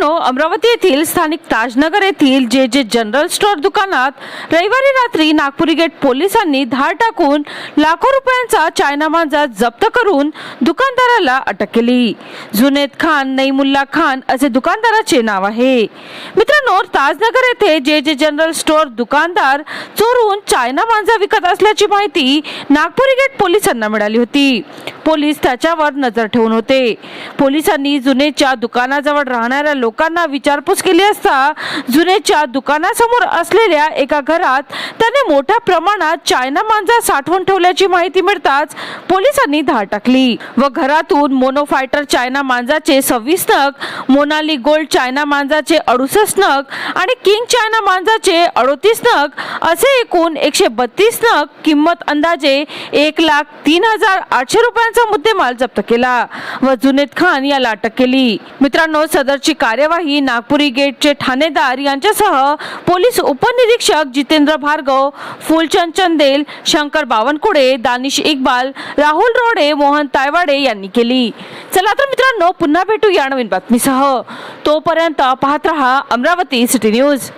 मित्रांनो अमरावती येथील स्थानिक ताजनगर येथील जे जे जनरल स्टोअर दुकानात रविवारी रात्री नागपुरी गेट पोलिसांनी धाड टाकून लाखो रुपयांचा चायना मांजा जप्त करून दुकानदाराला अटक केली. जुनेद खान नईमुल्ला खान असे दुकानदाराचे नाव आहे. मित्रांनो ताजनगर येथे जे जे जनरल स्टोअर दुकानदार चोरून चायना मांजा विकत असल्याची माहिती नागपुरी गेट पोलिसांना मिळाली होती. पोलीस त्याच्यावर नजर ठेवून होते. पोलिसांनी जुनेच्या दुकानाजवळ राहणाऱ्या लोकांना विचारपूस केली असता जुनेच्या दुकानासमोर असलेल्या एका घरात त्याने मोठ्या प्रमाणात चायना मांजा साठवून ठेवल्याची माहिती मिळताच पोलिसांनी धाड टाकली व घरातून मोनोफायटर चायना मांजाचे सव्वीस नग मोनाली गोल्ड चायना मांजाचे अडुसष्ट नग आणि किंग चायना मांजाचे अडोतीस नग असे एकूण एकशे बत्तीस नग किंमत अंदाजे एक लाख तीन हजार आठशे रुपयांचा मुद्देमाल जप्त केला व जुनेद खान याला अटक केली. मित्रांनो सदरची कार्यवाही नागपुरी गेटचे ठाणेदार यांच्यासह पोलीस उपनिरीक्षक जितेंद्र भार्गव फुलचंद चंदेल शंकर बावनकुळे दानिश इक्बाल राहुल रोडे मोहन तायवाडे यांनी केली. चला तर मित्रांनो पुन्हा भेटू या नवीन बातमीसह. तोपर्यंत पाहत रहा अमरावती सिटी न्यूज.